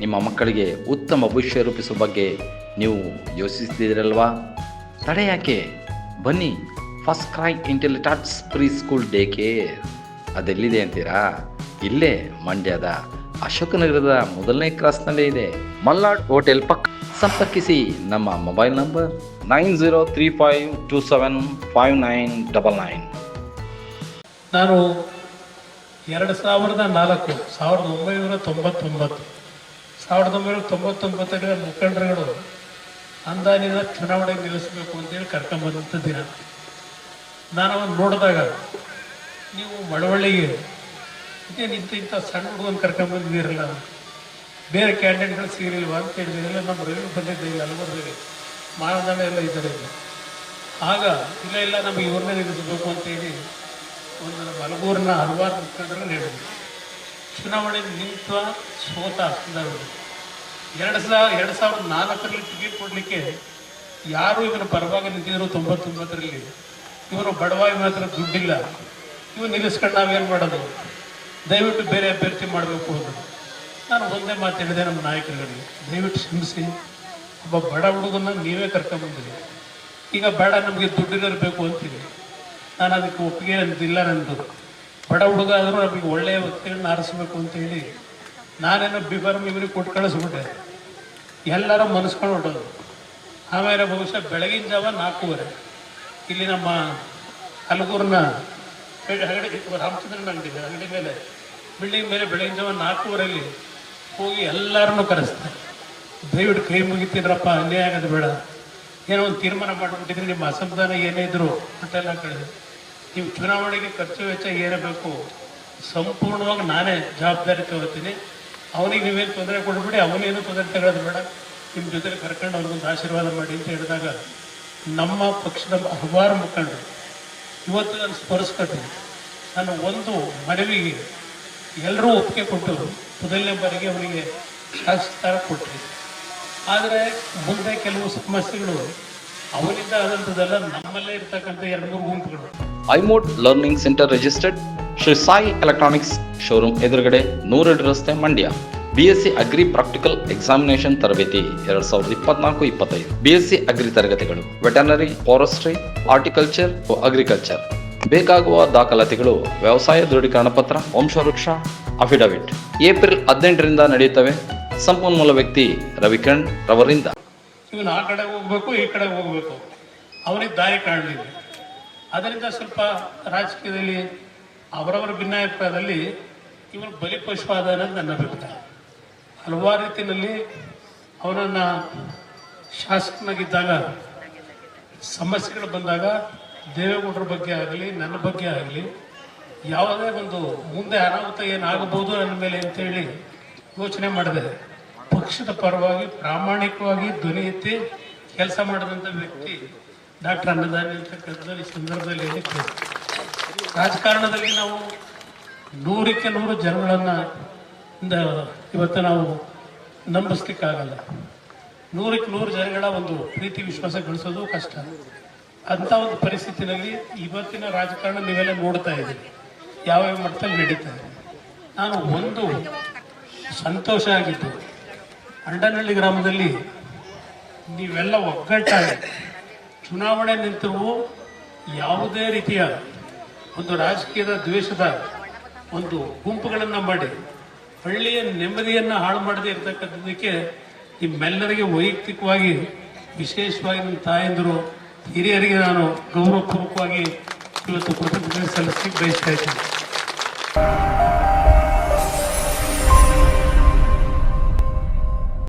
ನಿಮ್ಮ ಮಕ್ಕಳಿಗೆ ಉತ್ತಮ ಭವಿಷ್ಯ ರೂಪಿಸುವ ಬಗ್ಗೆ ನೀವು ಯೋಚಿಸ್ತಿದ್ದೀರಲ್ವಾ? ತಡೆ ಯಾಕೆ? ಬನ್ನಿ FirstCry Intellitots preschool day care ಅದೆಲ್ಲಿದೆ ಅಂತೀರಾ? ಇಲ್ಲೇ, ಮಂಡ್ಯದ ಅಶೋಕನಗರದ ಮೊದಲನೇ ಕ್ರಾಸ್ನಲ್ಲೇ ಇದೆ. ಮಲ್ನಾಡ್ ಹೋಟೆಲ್ ಪಕ್ಕ. ಸಂಪರ್ಕಿಸಿ ನಮ್ಮ mobile number nine zero three five two seven five nine double nine. ನಾನು ಎರಡು ಸಾವಿರದ ನಾಲ್ಕು, ಸಾವಿರದ ಒಂಬೈನೂರ ತೊಂಬತ್ತೊಂಬತ್ತು. ಸಾವಿರದ ಒಂಬೈನೂರ ತೊಂಬತ್ತೊಂಬತ್ತರ ಮುಖಂಡರುಗಳು ಅಂದಾನಿನ ಚುನಾವಣೆಗೆ ನಿಲ್ಲಿಸಬೇಕು ಅಂತೇಳಿ ಕರ್ಕೊಂಬಂದಂಥ ದಿನ. ನಾನು ಅವನು ನೋಡಿದಾಗ, ನೀವು ಮಳವಳ್ಳಿಗೆ ಇದೇನು ಇಂಥ ಇಂಥ ಸಣ್ಣ ಹುಡುಗನ ಕರ್ಕೊಂಬಂದಿದ್ದೀರಲ್ಲ ಬೇರೆ ಕ್ಯಾಂಡಿಡೇಟ್ಗಳು ಸಿಗಿರಲಿಲ್ಲ ಅಂತ ಹೇಳಿದ್ರೆ ನಮ್ಮ ರವಿ ಬಂದಿದ್ದೇವೆ ಹಲವರಿಗೆ ಮಾನದಂಡ ಎಲ್ಲ ಇದ್ದಾರೆ ಆಗ, ಇಲ್ಲ ಇಲ್ಲ, ನಮಗೆ ಇವ್ರನ್ನೇ ನಿಲ್ಲಿಸಬೇಕು ಅಂತೇಳಿ ಒಂದು ನಮ್ಮ ಹಲಗೂರಿನ ಹಲವಾರು ಮುಖಂಡರು ಹೇಳಿದ್ರು. ಚುನಾವಣೆ ನಿಂತ ಸೋತ ಸಂದರ್ಭದಲ್ಲಿ ಎರಡು ಸಾವಿರ ಎರಡು ಸಾವಿರದ ನಾಲ್ಕರಲ್ಲಿ ಟಿಕೆಟ್ ಕೊಡಲಿಕ್ಕೆ ಯಾರು ಇವನ ಪರವಾಗಿ ನಿಂತಿದ್ರು ತೊಂಬತ್ತೊಂಬತ್ತರಲ್ಲಿ. ಇವರು ಬಡವಾಯಿ ಮಾತ್ರ ದುಡ್ಡಿಲ್ಲ. ಇವು ನಿಲ್ಲಿಸ್ಕೊಂಡು ನಾವೇನು ಮಾಡೋದು? ದಯವಿಟ್ಟು ಬೇರೆ ಅಭ್ಯರ್ಥಿ ಮಾಡಬೇಕು ಅಂದರು. ನಾನು ಒಂದೇ ಮಾತು ಹೇಳಿದೆ ನಮ್ಮ ನಾಯಕರುಗಳಿಗೆ ದಯವಿಟ್ಟು ಶ್ರಮಿಸಿ ಒಬ್ಬ ಬಡ ಹುಡುಗನ ನೀವೇ ಕರ್ಕೊಂಬಂದಿರಿ ಈಗ ಬೇಡ ನಮಗೆ ದುಡ್ಡಿರಬೇಕು ಬೇಕು ಅಂತೀವಿ ನಾನು ಅದಕ್ಕೆ ಒಪ್ಪಿಗೆ ಅಂತಿಲ್ಲ ನಂದು. ಬಡ ಹುಡುಗ ಆದರೂ ನಮಗೆ ಒಳ್ಳೆಯ ವ್ಯಕ್ತಿಗಳನ್ನ ಆರಿಸ್ಬೇಕು ಅಂತ ಹೇಳಿ ನಾನೇನೋ ಬಿಫಾರ್ಮ್ ಇವರಿಗೆ ಕೊಟ್ಟು ಕಳಿಸ್ಬಿಟ್ಟೆ. ಎಲ್ಲರೂ ಮನಸ್ಕೊಂಡು ಹೊಟ್ಟೋದು ಆಮೇಲೆ ಬಹುಶಃ ಬೆಳಗಿನ ಜಾವ ನಾಲ್ಕೂವರೆ. ಇಲ್ಲಿ ನಮ್ಮ ಕಲಗೂರಿನ ಹಗಡಿ ರಾಮಚಂದ್ರನ ಅಂಗಡಿ ಅಂಗಡಿ ಮೇಲೆ. ಬಿಲ್ಡಿಂಗ್ ಮೇಲೆ ಬೆಳಗಿನ ಜಾವ ನಾಲ್ಕೂವರೆಯಲ್ಲಿ ಹೋಗಿ ಎಲ್ಲರನ್ನೂ ಕರೆಸ್ತಾರೆ ದಯವಿಟ್ಟು ಕೈ ಮುಗಿತೀನರಪ್ಪ ಅನ್ಯಾಯ ಆಗೋದು ಬೇಡ. ಏನೋ ಒಂದು ತೀರ್ಮಾನ ಮಾಡಿಬಿಟ್ಟಿದ್ರೆ, ನಿಮ್ಮ ಅಸಮಾಧಾನ ಏನೇ ಇದ್ರು ಅಂತೆಲ್ಲ ಕಳೆದು. ನೀವು ಚುನಾವಣೆಗೆ ಖರ್ಚು ವೆಚ್ಚ ಏರಬೇಕು ಬೇಕು ಸಂಪೂರ್ಣವಾಗಿ ನಾನೇ ಜವಾಬ್ದಾರಿ ತಗೋತೀನಿ. ಅವನಿಗೆ ನೀವೇನು ತೊಂದರೆ ಕೊಡ್ಬಿಡಿ, ಅವನೇನು ತೊಂದರೆ ತಗೊಳ್ಳೋದು ಬೇಡ. ನಿಮ್ಮ ಜೊತೆ ಕರ್ಕೊಂಡು ಅವ್ರಿಗೊಂದು ಆಶೀರ್ವಾದ ಮಾಡಿ ಅಂತ ಹೇಳಿದಾಗ ನಮ್ಮ ಪಕ್ಷದ ಹಲವಾರು ಮುಖಂಡರು, ಇವತ್ತು ನಾನು ಸ್ಮರಿಸ್ಕೊತೀನಿ ನನ್ನ ಒಂದು ಮನವಿಗೆ ಎಲ್ಲರೂ ಒಪ್ಪಿಗೆ ಕೊಟ್ಟು ಮೊದಲನೇ ಬಾರಿಗೆ ಅವನಿಗೆ ಶಾಸಕ ಕೊಟ್ಟರು ಆದರೆ ಮುಂದೆ ಕೆಲವು ಸಮಸ್ಯೆಗಳು ಅವನಿಂದ ಆದಂಥದ್ದೆಲ್ಲ ನಮ್ಮಲ್ಲೇ ಇರ್ತಕ್ಕಂಥ ಎರಡು ಮೂರು ಗುಂಪುಗಳು. ಐಮೋಡ್ learning centre registered Shri Sai electronics showroom ಎದುರುಗಡೆ ನೂರೆರಡು ರಸ್ತೆ Mandya. B S C agri practical examination ತರಬೇತಿ ಎರಡ್ ಸಾವಿರದ ಇಪ್ಪತ್ನಾಲ್ಕು, ಇಪ್ಪತ್ತೈದು. ಬಿ ಎಸ್ ಸಿ ಅಗ್ರಿ ತರಗತಿಗಳು ವೆಟನರಿ ಫಾರೆಸ್ಟ್ರಿ ಹಾರ್ಟಿಕಲ್ಚರ್ ಅಗ್ರಿಕಲ್ಚರ್ ಬೇಕಾಗುವ ದಾಖಲಾತಿಗಳು, ವ್ಯವಸಾಯ ದೃಢೀಕರಣ ಪತ್ರ, ವಂಶವೃಕ್ಷ ಅಫಿಡವಿಟ್ ಏಪ್ರಿಲ್ ಹದಿನೆಂಟರಿಂದ ನಡೆಯುತ್ತವೆ. ಸಂಪನ್ಮೂಲ ವ್ಯಕ್ತಿ ರವಿಕಣ್ ರವರಿಂದ. ಇವನು ಆ ಕಡೆ ಹೋಗ್ಬೇಕು, ಈ ಕಡೆ ಹೋಗ್ಬೇಕು. ಅವನಿಗೆ ದಾರಿ ಕಾಣಲಿಲ್ಲ. ಅದರಿಂದ ಸ್ವಲ್ಪ ರಾಜಕೀಯದಲ್ಲಿ ಅವರವರ ಭಿನ್ನಾಭಿಪ್ರಾಯದಲ್ಲಿ ಇವನು ಬಲಿಪಶುವಾದ ಅನ್ನೋದು ನನ್ನ ಅಭಿಪ್ರಾಯ. ಹಲವಾರು ರೀತಿಯಲ್ಲಿ ಅವನನ್ನು ಶಾಸಕನಾಗಿದ್ದಾಗ, ಸಮಸ್ಯೆಗಳು ಬಂದಾಗ, ದೇವೇಗೌಡರ ಬಗ್ಗೆ ಆಗಲಿ, ನನ್ನ ಬಗ್ಗೆ ಆಗಲಿ, ಯಾವುದೇ ಒಂದು ಮುಂದೆ ಅನಾಹುತ ಏನಾಗಬಹುದು ನನ್ನ ಮೇಲೆ ಅಂತೇಳಿ ಯೋಚನೆ ಮಾಡಿದೆ. ಪಕ್ಷದ ಪರವಾಗಿ ಪ್ರಾಮಾಣಿಕವಾಗಿ ಧ್ವನಿ ಎತ್ತಿ ಕೆಲಸ ಮಾಡಿದಂಥ ವ್ಯಕ್ತಿ ಡಾಕ್ಟರ್ ಅನ್ನದಾನಿ ಅಂತಕ್ಕಂಥದ್ದು ಈ ಸಂದರ್ಭದಲ್ಲಿ ರಾಜಕಾರಣದಲ್ಲಿ ನಾವು ನೂರಕ್ಕೆ ನೂರು ಜನಗಳನ್ನು ಇವತ್ತು ನಾವು ನಂಬಿಸ್ಲಿಕ್ಕಾಗಲ್ಲ. ನೂರಕ್ಕೆ ನೂರು ಜನಗಳ ಒಂದು ಪ್ರೀತಿ ವಿಶ್ವಾಸ ಗಳಿಸೋದು ಕಷ್ಟ. ಅಂಥ ಒಂದು ಪರಿಸ್ಥಿತಿನಲ್ಲಿ ಇವತ್ತಿನ ರಾಜಕಾರಣ ನೀವೆಲ್ಲ ನೋಡ್ತಾ ಇದ್ದೀರಿ. ಯಾವ್ಯಾವ ಮಟ್ಟದಲ್ಲಿ ನಡೀತಾ ಇದೆ. ನಾನು ಒಂದು ಸಂತೋಷ ಆಗಿದ್ದು ಅಂಡನಹಳ್ಳಿ ಗ್ರಾಮದಲ್ಲಿ ನೀವೆಲ್ಲ ಒಗ್ಗಟ್ಟಾಗಿ ಚುನಾವಣೆ ನಿಂತರೂ ಯಾವುದೇ ರೀತಿಯ ಒಂದು ರಾಜಕೀಯದ ದ್ವೇಷದ ಒಂದು ಗುಂಪುಗಳನ್ನು ಮಾಡಿ ಹಳ್ಳಿಯ ನೆಮ್ಮದಿಯನ್ನು ಹಾಳು ಮಾಡದೇ ಇರತಕ್ಕಂಥದ್ದಕ್ಕೆ ನಿಮ್ಮೆಲ್ಲರಿಗೆ ವೈಯಕ್ತಿಕವಾಗಿ ವಿಶೇಷವಾಗಿ ನಿಮ್ಮ ತಾಯಂದಿರು, ಹಿರಿಯರಿಗೆ ನಾನು ಗೌರವಪೂರ್ವಕವಾಗಿ ಇವತ್ತು ಕೃತಜ್ಞತೆ ಸಲ್ಲಿಸಿ ಬಯಸ್ತಾ ಇದ್ದೀನಿ.